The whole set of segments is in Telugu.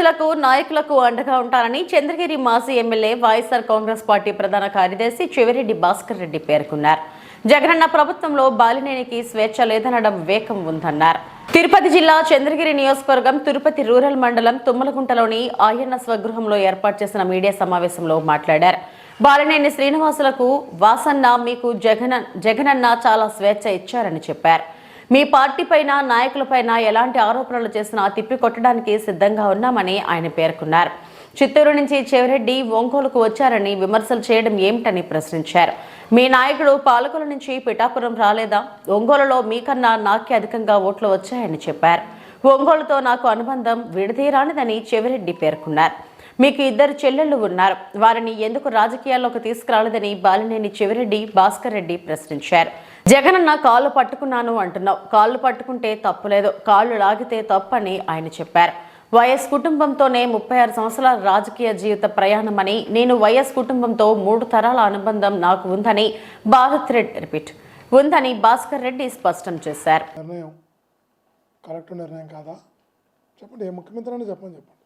ప్రజలకు నాయకులకు అండగా ఉంటారని చంద్రగిరి మాజీ ఎమ్మెల్యే వైఎస్ఆర్ కాంగ్రెస్ పార్టీ ప్రధాన కార్యదర్శి చెవిరెడ్డి భాస్కర్ రెడ్డి పేర్కొన్నారు. జగనన్న ప్రభుత్వంలో బాలినేనికి స్వేచ్ఛ లేదనడం వివేకం ఉందన్నారు. తిరుపతి జిల్లా చంద్రగిరి నియోజకవర్గం తిరుపతి రూరల్ మండలం తుమ్మలగుంటలోని ఆయన్న స్వగృహంలో ఏర్పాటు చేసిన మీడియా సమావేశంలో మాట్లాడారు. బాలినేని శ్రీనివాసులకు వాసన్న మీకు జగన జగనన్న చాలా స్వేచ్ఛ ఇచ్చారని చెప్పారు. మీ పార్టీ పైన నాయకులపైన ఎలాంటి ఆరోపణలు చేసినా తిప్పికొట్టడానికి సిద్ధంగా ఉన్నామని ఆయన పేర్కొన్నారు. చిత్తూరు నుంచి చెవిరెడ్డి ఒంగోలుకు వచ్చారని విమర్శలు చేయడం ఏమిటని ప్రశ్నించారు. మీ నాయకుడు పాలకుల నుంచి పిఠాపురం రాలేదా? ఒంగోలులో మీకన్నా నాకే అధికంగా ఓట్లు వచ్చాయని చెప్పారు. ఒంగోలుతో నాకు అనుబంధం విడదీరానిదని చెవిరెడ్డి పేర్కొన్నారు. మీకు ఇద్దరు చెల్లెళ్ళు ఉన్నారు. వారిని ఎందుకు రాజకీయాల్లోకి తీసుకురాలేదని బాలినేని చెవిరెడ్డి భాస్కర్ రెడ్డి ప్రశ్నించారు. జగనన్న కాళ్ళు పట్టుకున్నాను అంటున్నావు. కాళ్ళు పట్టుకుంటే తప్పులేదు కాళ్ళు లాగితే తప్పని ఆయన చెప్పారు. వైఎస్ కుటుంబంతోనే ముప్పై ఆరు సంవత్సరాల రాజకీయ జీవిత ప్రయాణమని నేను వైఎస్ కుటుంబంతో మూడు తరాల అనుబంధం నాకు ఉందని భారత్ రెడ్డి రిపీట్. ఉందని భాస్కర్ రెడ్డి స్పష్టం చేశారు. నిర్ణయం కరెక్ట్ నిర్ణయం కాదా? చెప్పండి. ఏ ముఖ్యమంత్రి అని చెప్పండి చెప్పండి.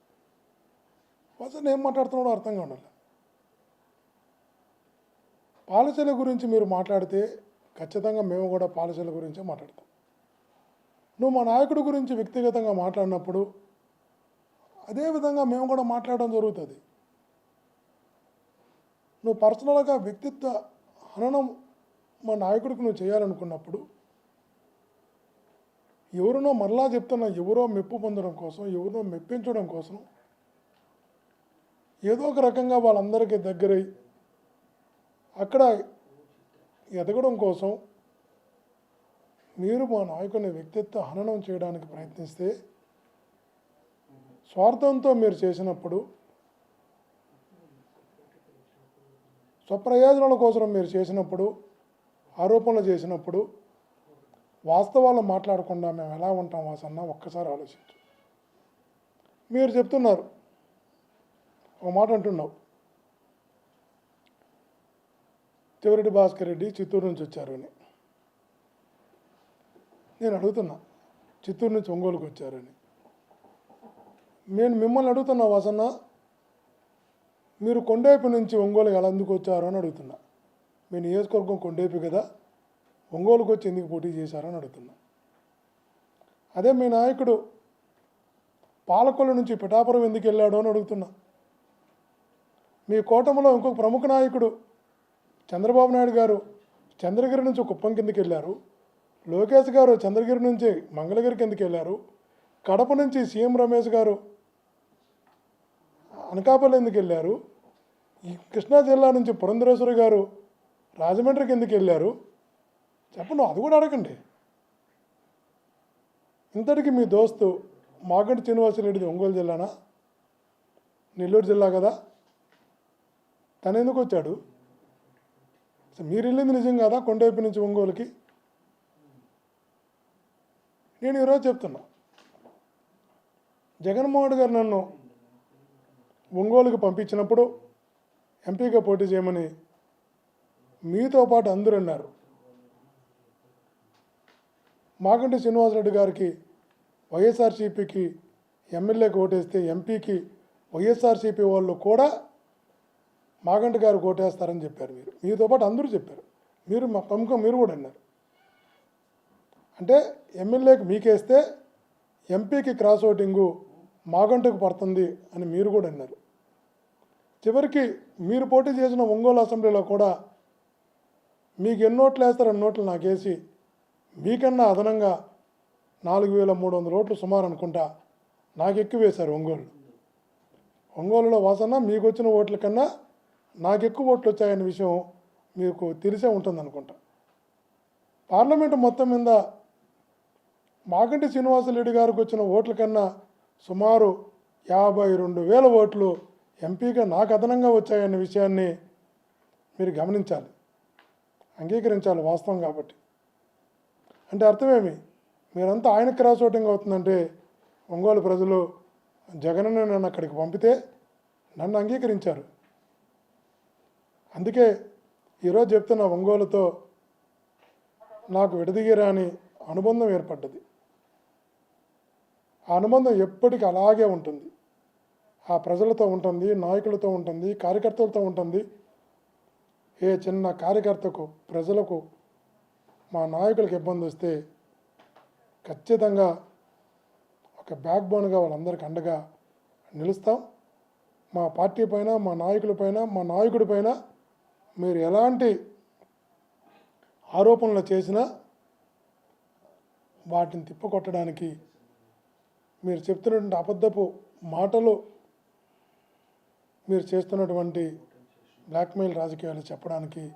అసలు ఏం మాట్లాడుతున్నాడో అర్థంగా ఉండాలి పాలసీల గురించి మీరు మాట్లాడితే ఖచ్చితంగా మేము కూడా పాలసీల గురించే మాట్లాడతాం. నువ్వు మా నాయకుడి గురించి వ్యక్తిగతంగా మాట్లాడినప్పుడు అదే విధంగా మేము కూడా మాట్లాడడం జరుగుతుంది. నువ్వు పర్సనల్గా వ్యక్తిత్వ హననం మా నాయకుడికి నువ్వు చేయాలనుకున్నప్పుడు ఎవరినో మరలా చెప్తున్నా ఎవరో మెప్పు పొందడం కోసం ఎవరినో మెప్పించడం కోసం ఏదో ఒక రకంగా వాళ్ళందరికీ దగ్గరై అక్కడ ఎదగడం కోసం మీరు మా నాయకుని వ్యక్తిత్వ హననం చేయడానికి ప్రయత్నిస్తే స్వార్థంతో మీరు చేసినప్పుడు స్వప్రయోజనాల కోసం మీరు చేసినప్పుడు ఆరోపణలు చేసినప్పుడు వాస్తవాలు మాట్లాడకుండా మేము ఎలా ఉంటాం వాసన్న? ఒక్కసారి ఆలోచించు. మీరు చెప్తున్నారు ఒక మాట అంటున్నావు. చివరెడ్డి భాస్కర్ రెడ్డి చిత్తూరు నుంచి వచ్చారు అని. నేను అడుగుతున్నా చిత్తూరు నుంచి ఒంగోలుకు వచ్చారని నేను మిమ్మల్ని అడుగుతున్నా వసన్న మీరు కొండేపు నుంచి ఒంగోలు ఎలా ఎందుకు వచ్చారు అని అడుగుతున్నా. మీ నియోజకవర్గం కొండేపు కదా ఒంగోలుకు వచ్చి ఎందుకు పోటీ చేశారని అడుగుతున్నా. అదే మీ నాయకుడు పాలకొల్లు నుంచి పిఠాపురం ఎందుకు వెళ్ళాడు అని అడుగుతున్నా. మీ కోటంలో ఇంకొక ప్రముఖ నాయకుడు చంద్రబాబు నాయుడు గారు చంద్రగిరి నుంచి కుప్పం కిందకి వెళ్ళారు. లోకేష్ గారు చంద్రగిరి నుంచి మంగళగిరి కిందకి వెళ్ళారు. కడప నుంచి సీఎం రమేష్ గారు అనకాపల్లి ఎందుకు వెళ్ళారు. ఈ కృష్ణా జిల్లా నుంచి పురంధరేశ్వర గారు రాజమండ్రికి ఎందుకు వెళ్ళారు. చెప్పండి అది కూడా అడగండి. ఇంతటికి మీ దోస్తు మాగంటి శ్రీనివాసరెడ్డిది ఒంగోలు జిల్లానా? నెల్లూరు జిల్లా కదా? తను ఎందుకు వచ్చాడు? మీరు వెళ్ళింది నిజం కదా? కొండవైపు నుంచి ఒంగోలుకి? నేను ఈరోజు చెప్తున్నా. జగన్మోహన్ గారు నన్ను ఒంగోలుకి పంపించినప్పుడు ఎంపీగా పోటీ చేయమని మీతో పాటు అందరూ అన్నారు. మాగంటి శ్రీనివాసరెడ్డి గారికి వైఎస్ఆర్సీపీకి ఎమ్మెల్యేకి ఓటేస్తే ఎంపీకి వైఎస్ఆర్సీపీ వాళ్ళు కూడా మాగంటి గారు కోటేస్తారని చెప్పారు మీరు. మీతో పాటు అందరూ చెప్పారు. మీరు మా ప్రముఖం మీరు కూడా అన్నారు. అంటే ఎమ్మెల్యేకి మీకేస్తే ఎంపీకి క్రాస్ ఓటింగు మాగంటకు పడుతుంది అని మీరు కూడా అన్నారు. చివరికి మీరు పోటీ చేసిన ఒంగోలు అసెంబ్లీలో కూడా మీకు ఎన్ని నోట్లు వేస్తారు అన్ని ఓట్లు నాకేసి మీకన్నా అదనంగా నాలుగు వేల మూడు వందల ఓట్లు సుమారు అనుకుంటా నాకు ఎక్కువ వేశారు ఒంగోలు. ఒంగోలులో వాసన మీకు వచ్చిన ఓట్ల కన్నా నాకు ఎక్కువ ఓట్లు వచ్చాయనే విషయం మీకు తెలిసే ఉంటుంది అనుకుంటా పార్లమెంటు మొత్తం మీద మాగంటి శ్రీనివాసరెడ్డి గారికి వచ్చిన ఓట్ల కన్నా సుమారు యాభై రెండు వేల ఓట్లు ఎంపీగా నాకు అదనంగా వచ్చాయన్న విషయాన్ని మీరు గమనించాలి. అంగీకరించాలి వాస్తవం కాబట్టి. అంటే అర్థమేమి? మీరంతా ఆయన క్రాస్ ఓటింగ్ అవుతుందంటే ఒంగోలు ప్రజలు జగన్ నన్ను అక్కడికి పంపితే నన్ను అంగీకరించారు. అందుకే ఈరోజు చెప్తున్న ఒంగోలుతో నాకు విడదీయరాని అనుబంధం ఏర్పడ్డది. ఆ అనుబంధం ఎప్పటికీ అలాగే ఉంటుంది. ఆ ప్రజలతో ఉంటుంది నాయకులతో ఉంటుంది కార్యకర్తలతో ఉంటుంది. ఏ చిన్న కార్యకర్తకు ప్రజలకు మా నాయకులకు ఇబ్బంది వస్తే ఖచ్చితంగా ఒక బ్యాక్ బోన్గా వాళ్ళందరికీ అండగా నిలుస్తాం. మా పార్టీ పైన మా నాయకుల పైన మా నాయకుడి పైన మీరు ఎలాంటి ఆరోపణలు చేసినా వాటిని తిప్పకొట్టడానికి మీరు చెప్తున్నటువంటి అబద్ధపు మాటలు మీరు చేస్తున్నటువంటి బ్లాక్మెయిల్ రాజకీయాలు చెప్పడానికి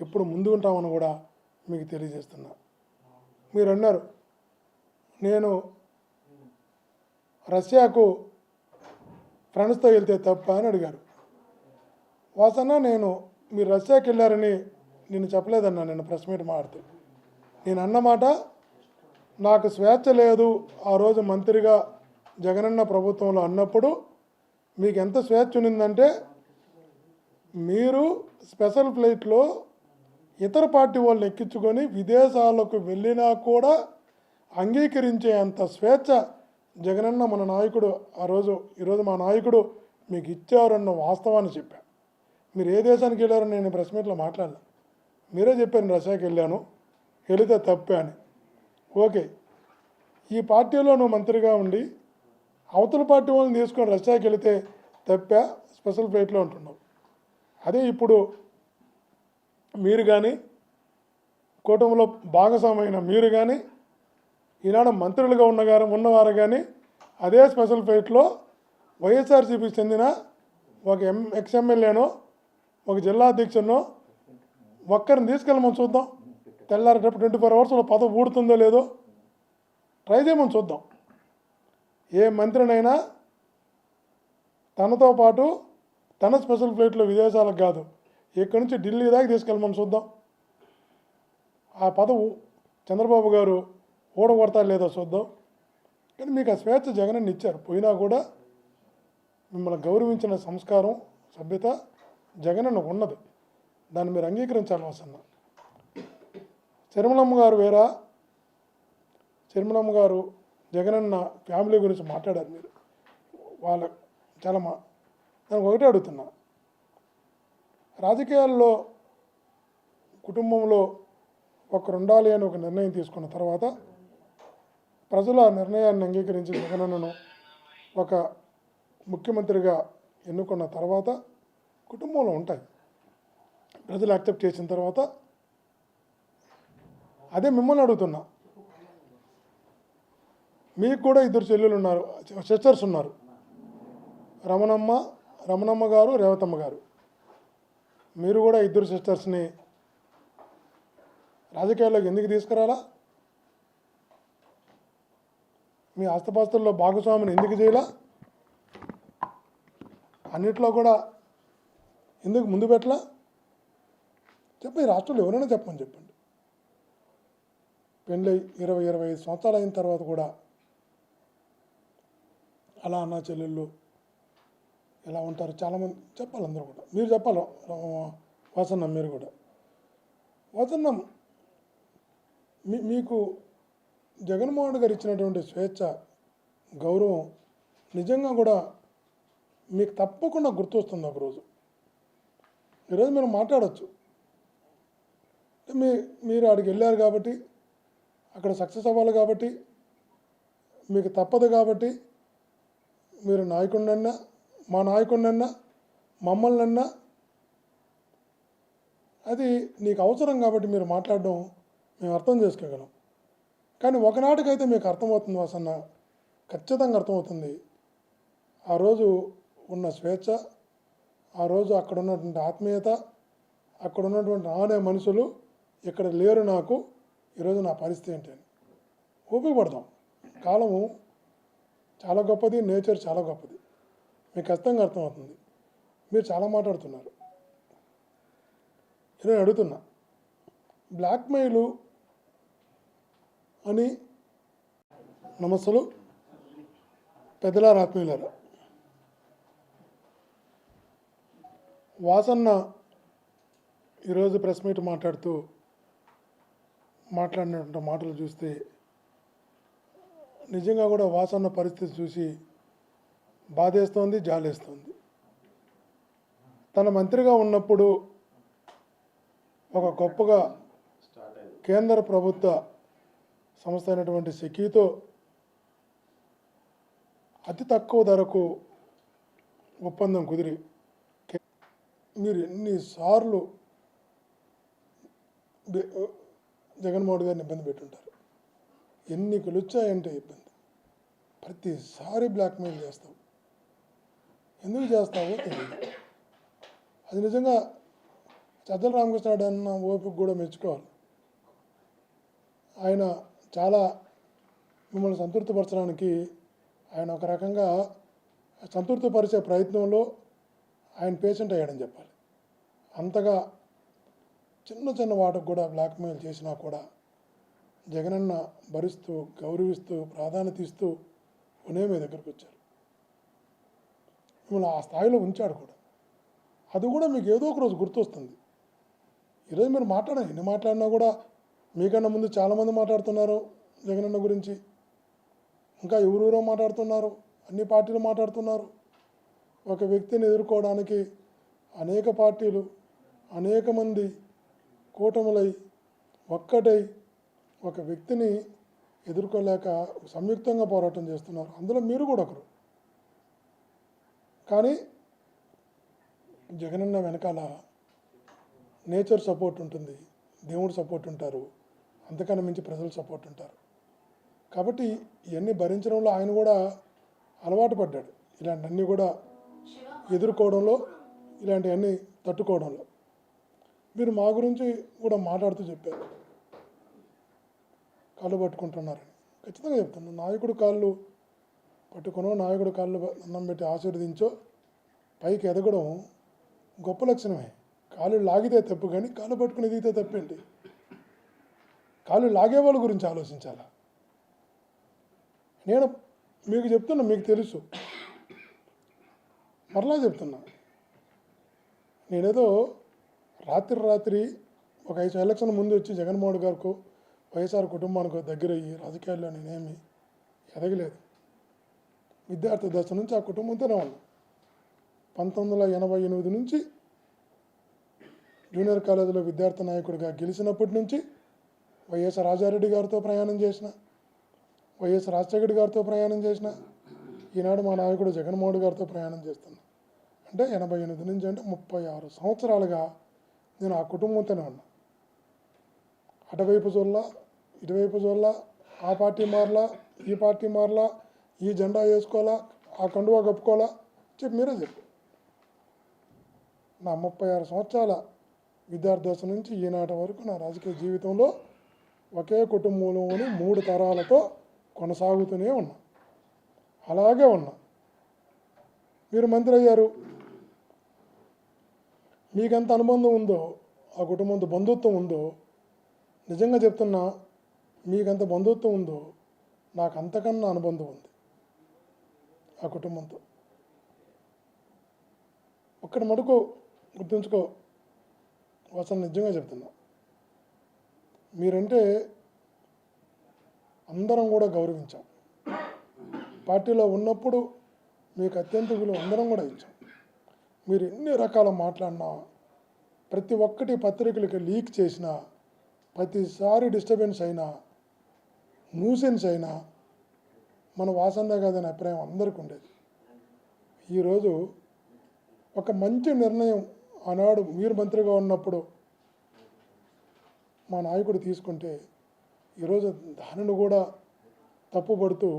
ఎప్పుడు ముందు ఉంటామని కూడా మీకు తెలియజేస్తున్నా. మీరు అన్నారు నేను రష్యాకు ఫ్రెండ్స్తో వెళ్తే తప్ప అని అడిగారు. వాసన నేను మీరు రష్యాకి వెళ్ళారని నేను చెప్పలేదన్నా నేను ప్రెస్ మీట్ మాడితే. నేను అన్నమాట నాకు స్వేచ్ఛ లేదు ఆ రోజు మంత్రిగా జగనన్న ప్రభుత్వంలో అన్నప్పుడు మీకు ఎంత స్వేచ్ఛ ఉన్నిందంటే మీరు స్పెషల్ ఫ్లైట్లో ఇతర పార్టీ వాళ్ళని ఎక్కించుకొని విదేశాలకు వెళ్ళినా కూడా అంగీకరించే అంత స్వేచ్ఛ జగనన్న మన నాయకుడు ఆ రోజు ఈరోజు మా నాయకుడు మీకు ఇచ్చారన్న వాస్తవాన్ని చెప్పా మీరు ఏ దేశానికి వెళ్ళారో నేను ప్రెస్ మీట్లో మాట్లాడలే మీరే చెప్పారు రష్యాకి వెళ్ళాను. వెళితే తప్పే అని. ఓకే. ఈ పార్టీలో నువ్వు మంత్రిగా ఉండి అవతల పార్టీ వాళ్ళని తీసుకొని రష్యాకి వెళితే తప్పా స్పెషల్ ఫ్లైట్లో ఉంటున్నావు. అదే ఇప్పుడు మీరు కానీ కూటమిలో భాగస్వామైన మీరు కానీ ఈనాడు మంత్రులుగా ఉన్నగారు ఉన్నవారు కానీ అదే స్పెషల్ ఫ్లైట్లో వైఎస్ఆర్సీపీకి చెందిన ఒక ఎం ఎక్స్ఎమ్మెల్యేనో ఒక జిల్లా అధ్యక్షునో ఒక్కరిని తీసుకెళ్ళమని చూద్దాం. తెల్లారేటప్పుడు ట్వంటీ ఫోర్ అవర్స్లో పదవి ఊడుతుందో లేదో ట్రై చేయమని చూద్దాం. ఏ మంత్రినైనా తనతో పాటు తన స్పెషల్ ఫ్లైట్లో విదేశాలకు కాదు ఇక్కడి నుంచి ఢిల్లీ దాకా తీసుకెళ్ళమని చూద్దాం. ఆ పదవు చంద్రబాబు గారు ఓడగొడతారు లేదో చూద్దాం. కానీ మీకు ఆ స్వేచ్ఛ జగనన్న ఇచ్చారు. పోయినా కూడా మిమ్మల్ని గౌరవించిన సంస్కారం సభ్యత జగనన్న ఉన్నది. దాన్ని మీరు అంగీకరించాలి వసన్న. చిరుమలమ్మ గారు వేరా? చిరుమలమ్మ గారు జగనన్న ఫ్యామిలీ గురించి మాట్లాడారు మీరు. వాళ్ళ చాలా మా నేను ఒకటే అడుగుతున్నా. రాజకీయాల్లో కుటుంబంలో ఒకరు ఉండాలి అని ఒక నిర్ణయం తీసుకున్న తర్వాత ప్రజలు ఆ నిర్ణయాన్ని అంగీకరించి జగనన్నను ఒక ముఖ్యమంత్రిగా ఎన్నుకున్న తర్వాత కుటుంబంలో ఉంటాయి. ప్రజలు యాక్సెప్ట్ చేసిన తర్వాత అదే మిమ్మల్ని అడుగుతున్నా. మీకు కూడా ఇద్దరు చెల్లెలు ఉన్నారు సిస్టర్స్ ఉన్నారు. రమణమ్మ రమణమ్మ గారు రేవతమ్మ గారు. మీరు కూడా ఇద్దరు సిస్టర్స్ని రాజకీయాల్లోకి ఎందుకు తీసుకురాలా? మీ ఆస్తిపాస్తుల్లో భాగస్వామిని ఎందుకు చేయాలా? అన్నిట్లో కూడా ఎందుకు ముందు పెట్టలా? చెప్పి రాష్ట్రంలో ఎవరైనా చెప్పమని చెప్పండి. పెళ్ళై ఇరవై ఇరవై ఐదు సంవత్సరాలు అయిన తర్వాత కూడా అలా అన్న చెల్లెళ్ళు ఎలా ఉంటారు? చాలామంది చెప్పాలి అందరూ కూడా. మీరు చెప్పాలి వసన్నం మీరు కూడా. వసన్నం మీ మీకు జగన్మోహన్ గారు ఇచ్చినటువంటి స్వేచ్ఛ గౌరవం నిజంగా కూడా మీకు తప్పకుండా గుర్తొస్తుంది ఒకరోజు. ఈరోజు మీరు మాట్లాడచ్చు. మీ మీరు అక్కడికి వెళ్ళారు కాబట్టి అక్కడ సక్సెస్ అవ్వాలి కాబట్టి మీకు తప్పదు కాబట్టి మీరు నాయకుడినన్నా మా నాయకుడినన్నా మమ్మల్నన్నా అది నీకు అవసరం కాబట్టి మీరు మాట్లాడడం మేము అర్థం చేసుకోగలం. కానీ ఒకనాటికైతే మీకు అర్థమవుతుంది వాసన్న ఖచ్చితంగా అర్థమవుతుంది. ఆ రోజు ఉన్న స్వేచ్ఛ ఆ రోజు అక్కడ ఉన్నటువంటి ఆత్మీయత అక్కడ ఉన్నటువంటి ఆనే మనుషులు ఇక్కడ లేరు నాకు. ఈరోజు నా పరిస్థితి ఏంటి అని ఓపిక కాలము చాలా గొప్పది నేచర్ చాలా గొప్పది. మీకు ఖచ్చితంగా అర్థమవుతుంది. మీరు చాలా మాట్లాడుతున్నారు. నేను అడుగుతున్నా బ్లాక్మెయిలు అని నమస్సులు. పెద్దలారు ఆత్మీయులారా వాసన్న ఈరోజు ప్రెస్ మీట్ మాట్లాడుతూ మాట్లాడినటువంటి మాటలు చూస్తే నిజంగా కూడా వాసన్న పరిస్థితి చూసి బాధేస్తోంది జాలేస్తోంది. తన మంత్రిగా ఉన్నప్పుడు ఒక గొప్పగా కేంద్ర ప్రభుత్వ సంస్థ అయినటువంటి సెకీతో అతి తక్కువ ధరకు ఒప్పందం కుదిరి మీరు ఎన్నిసార్లు జగన్మోహన్ గారిని ఇబ్బంది పెట్టుంటారు? ఎన్ని కొలుచ్చాయంటే ఇబ్బంది. ప్రతిసారి బ్లాక్మెయిల్ చేస్తావు. ఎందుకు చేస్తావో తెలియదు అది నిజంగా చద్దల రామకృష్ణాడు అన్న ఓపిక కూడా మెచ్చుకోవాలి. ఆయన చాలా మిమ్మల్ని సంతృప్తిపరచడానికి ఆయన ఒక రకంగా సంతృప్తిపరిచే ప్రయత్నంలో ఆయన పేషెంట్ అయ్యాడని చెప్పాలి. అంతగా చిన్న చిన్న వాటికి కూడా బ్లాక్మెయిల్ చేసినా కూడా జగనన్న భరిస్తూ గౌరవిస్తూ ప్రాధాన్యత ఇస్తూ కొనే మీ దగ్గరకు వచ్చారు. మిమ్మల్ని ఆ స్థాయిలో ఉంచాడు కూడా. అది కూడా మీకు ఏదో ఒక రోజు గుర్తొస్తుంది. ఈరోజు మీరు మాట్లాడండి. ఎన్ని మాట్లాడినా కూడా మీకన్నా ముందు చాలామంది మాట్లాడుతున్నారు జగనన్న గురించి. ఇంకా ఎవరెవరో మాట్లాడుతున్నారు. అన్ని పార్టీలు మాట్లాడుతున్నారు. ఒక వ్యక్తిని ఎదుర్కోవడానికి అనేక పార్టీలు అనేక మంది కూటములై ఒక్కటై ఒక వ్యక్తిని ఎదుర్కోలేక సంయుక్తంగా పోరాటం చేస్తున్నారు. అందులో మీరు కూడా ఒకరు. కానీ జగనన్న వెనకాల నేచర్ సపోర్ట్ ఉంటుంది దేవుడు సపోర్ట్ ఉంటారు అంతకన్నా మించి ప్రజలు సపోర్ట్ ఉంటారు. కాబట్టి ఇవన్నీ భరించడంలో ఆయన కూడా అలవాటు పడ్డాడు. ఇలాంటివన్నీ కూడా ఎదుర్కోవడంలో ఇలాంటివన్నీ తట్టుకోవడంలో. మీరు మా గురించి కూడా మాట్లాడుతూ చెప్పారు. కాళ్ళు పట్టుకుంటున్నారని. ఖచ్చితంగా చెప్తున్నాను నాయకుడు కాళ్ళు పట్టుకునో నాయకుడు కాళ్ళు అన్నం పెట్టి ఆశీర్వదించో పైకి ఎదగడం గొప్ప లక్షణమే. కాళ్ళు లాగితే తప్పు కానీ కాళ్ళు పట్టుకుని ఎదిగితే తప్పేంటి? కాళ్ళు లాగే వాళ్ళ గురించి ఆలోచించాలా? నేను మీకు చెప్తున్నా మీకు తెలుసు. మరలా చెప్తున్నా. నేనేదో రాత్రి రాత్రి ఒక ఐదు ఎలక్షన్ ముందు వచ్చి జగన్మోహన్ గారికి వైఎస్ఆర్ కుటుంబానికి దగ్గర అయ్యి రాజకీయాల్లో నేనేమి ఎదగలేదు. విద్యార్థి దశ నుంచి ఆ కుటుంబంతోనే ఉన్నా. పంతొమ్మిది వందల ఎనభై ఎనిమిది నుంచి జూనియర్ కాలేజీలో విద్యార్థి నాయకుడిగా గెలిచినప్పటి నుంచి వైఎస్ రాజారెడ్డి గారితో ప్రయాణం చేసిన వైఎస్ రాజశేఖర్ గారితో ప్రయాణం చేసిన ఈనాడు మా నాయకుడు జగన్మోహన్ గారితో ప్రయాణం చేస్తున్నా. అంటే ఎనభై ఎనిమిది నుంచి అంటే ముప్పై ఆరు సంవత్సరాలుగా నేను ఆ కుటుంబంతోనే ఉన్నా అటువైపు చూడలా ఇటువైపు చూడలా ఆ పార్టీ మారలా ఈ పార్టీ మారలా ఈ జెండా వేసుకోవాలా ఆ కండువా కప్పుకోవాలా చెప్పి మీరే చెప్పు. నా ముప్పై ఆరు సంవత్సరాల విద్యార్థి దశ నుంచి ఈనాటి వరకు నా రాజకీయ జీవితంలో ఒకే కుటుంబంలోని మూడు తరాలతో కొనసాగుతూనే ఉన్నా అలాగే ఉన్నా. మీరు మంత్రి అయ్యారు. మీకెంత అనుబంధం ఉందో ఆ కుటుంబంతో బంధుత్వం ఉందో నిజంగా చెప్తున్నా మీకెంత బంధుత్వం ఉందో నాకు అంతకన్నా అనుబంధం ఉంది ఆ కుటుంబంతో. ఒక్కటి మటుకు గుర్తుంచుకో అసలు నిజంగా చెప్తున్నా. మీరంటే అందరం కూడా గౌరవించాం. పార్టీలో ఉన్నప్పుడు మీకు అత్యంత విలువ అందరం కూడా ఇచ్చాం. మీరు ఎన్ని రకాల మాట్లాడినా ప్రతి ఒక్కటి పత్రికలకి లీక్ చేసినా ప్రతిసారి డిస్టర్బెన్స్ అయినా న్యూసెన్స్ అయినా మన వాసందే కాదనే అభిప్రాయం అందరికీ ఉండేది. ఈరోజు ఒక మంచి నిర్ణయం ఆనాడు మీరు మంత్రిగా ఉన్నప్పుడు మా నాయకుడు తీసుకుంటే ఈరోజు దానిని కూడా తప్పుపడుతూ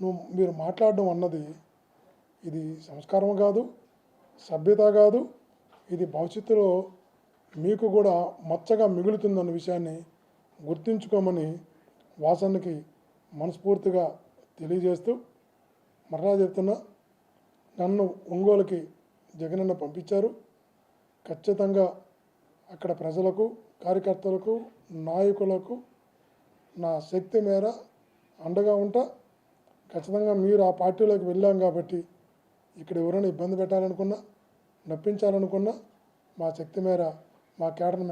నువ్వు మీరు మాట్లాడడం అన్నది ఇది సంస్కారం కాదు సభ్యత కాదు ఇది భవిష్యత్తులో మీకు కూడా మచ్చగా మిగులుతుందన్న విషయాన్ని గుర్తుంచుకోమని వాసన్నకి మనస్ఫూర్తిగా తెలియజేస్తూ మరలా చెప్తున్నా నన్ను ఒంగోలుకి జగనన్న పంపించారు. ఖచ్చితంగా అక్కడ ప్రజలకు కార్యకర్తలకు నాయకులకు నా శక్తి మేర అండగా ఉంటా. ఖచ్చితంగా మీరు ఆ పార్టీలోకి వెళ్ళాం కాబట్టి ఇక్కడ ఎవరైనా ఇబ్బంది పెట్టాలనుకున్నా నప్పించాలనుకున్నా మా శక్తి మేర మా కేడర్